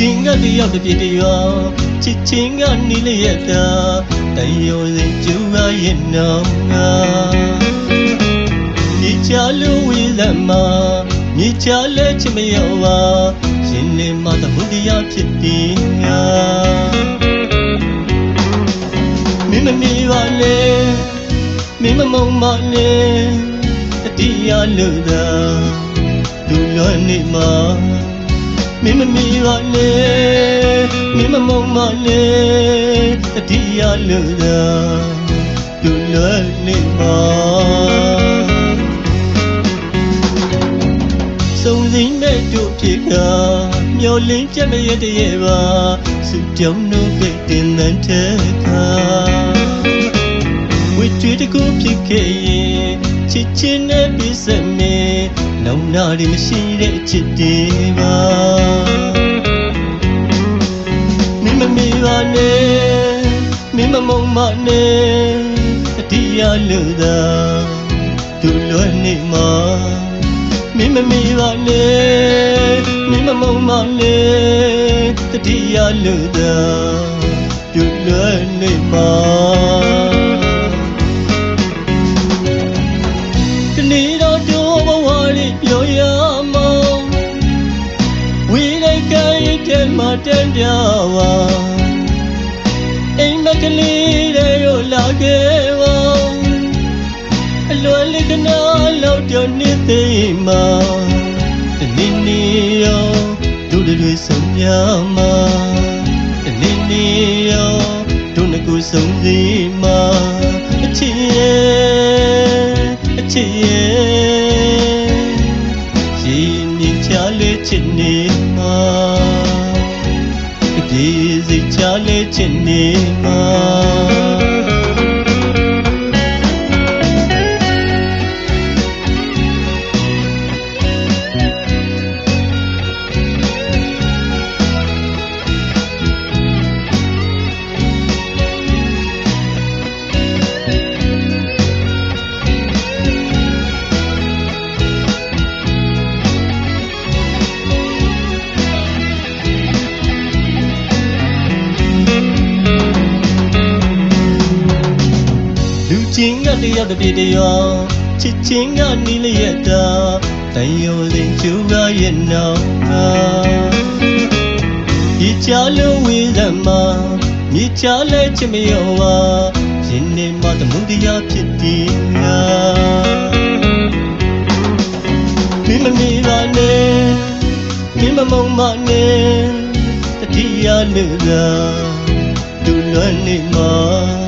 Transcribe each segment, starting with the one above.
ချင်းကတယောက်တစ်ပြည့်တရောချစ်ချင်းကနီးလျက်တာတန်ရုံစင်ကျူမရဲ့နောင်ငါမြေချလို့ဝေးလက်မှာမြေချလဲချစ်မရောပါရှင်နေမသမုဒိယဖြစ်တည်ငါမင်းမမီပါလေမင်းမမုံပါလေတတိယလူသာလူလွန်နေမှာ မင်းမမီပါလေမင်းမမုံပါလေတတိယလူသာလူလွန်နေမှာစုံစင်းမဲ့တို့ဖြစ်ကမျောလင်းချက်မရတဲ့ရဲ့ပါစုကြောင်းတို့ပဲတင်တန်တဲ့ခါဝိကျွေးတကူဖြစ်ခဲ့ရင်ချစ်ချင်းနဲ့ပြည့်စက်နေ နောင်နာတွေမရှိတဲ့ချစ်တွေပါမင်းမမီပါနဲ့မင်းမမုံမနဲ့အတီးရလို့သာသူလွယ်နေမှာမင်းမမီပါနဲ့မင်းမမုံမနဲ့တတိယလို့သာသူလွယ်နေမှာ တဲ့မှာတန်ပြပါအိမ်မကလေးတွေရောလာခဲ့ပါအလွယ်လေးကနာလောက်တော့နေသေးမှာတနေ့နေ့ရောတို့တွေဆုံးမြမှာတနေ့နေ့ရောတို့ငကူဆုံးစီမှာအချစ်ရဲ့အချစ်ရဲ့ရှင်မြင်ချလေးချစ်နေမှာ အပြေစိတ်ချလေးချစ်နေမှာ တယောက်တစ်ပြေတရောချစ်ချင်းကနီးလျက်တာတန်ရုံစင်ကျူကရဲ့နောင်ကဒီချလုံးဝေးလက်မှာမြေချလဲချစ်မရောပါရှင်နေမသမုဒိယဖြစ်တည်ငါမင်းမမီပါနဲ့မင်းမမုံမနဲ့တတိယလူသာလူလွန်နေမှာ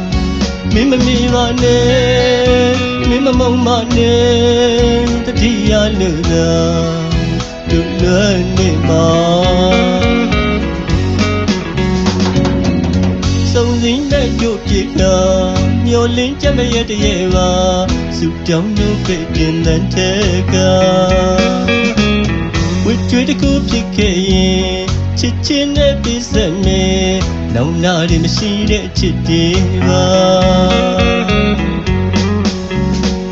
မင်းမမီပါနဲ့မင်းမမုံမနဲ့တတိယလူသာလူလွန်နေမှာစုံစင်းတဲ့ကြိုပြေကမျောလင်းချက်မရတဲ့ရဲ့ပါစုတောင်းတို့ပဲတင်တဲ့ကဝိကျွေးတကူဖြစ်ခဲ့ရင်ချစ်ချင်းနဲ့ပြည့်စက်နေ နောင်နာတွေမရှိတဲ့ချစ်တွေပါ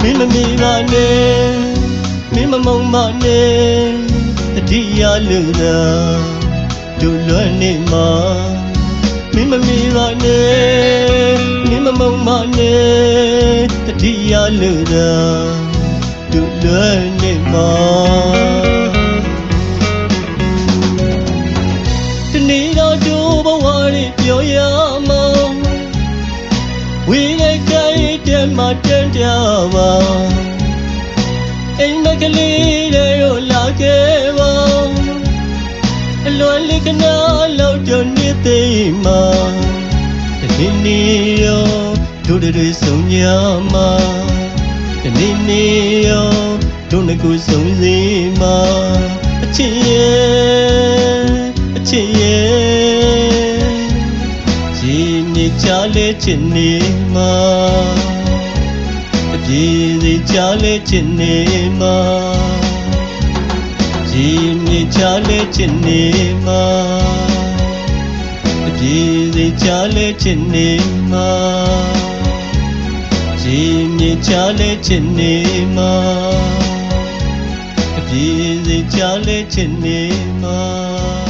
မင်းမမီပါနဲ့မင်းမမုံမနဲ့တတိယလူသာဒူလွန်နေမှာမင်းမမီပါနဲ့မင်းမမုံမနဲ့တတိယလူသာဒူလွန်နေမှာ ဝိရကိုင်းတဲ့မှာတန်ကြပါအိမ်မကလေးတွေရောလာခဲ့ပါအလွယ်လေးကနာလောက်တော့နေသေးမှာတနေ့နေ့ရောတို့တွေဆုံးညမှာတနေ့နေ့ရောတို့ငကူဆုံးစီမှာအချစ်ရဲ့ ရှင်မြေချလဲချစ်နေမှာအပြေစီချလဲချစ်နေမှာရှင်မြေချလဲချစ်နေမှာအပြေစီချလဲချစ်နေမှာရှင်မြေချလဲချစ်နေမှာအပြေးစိတ်ချလဲချစ်နေမှာ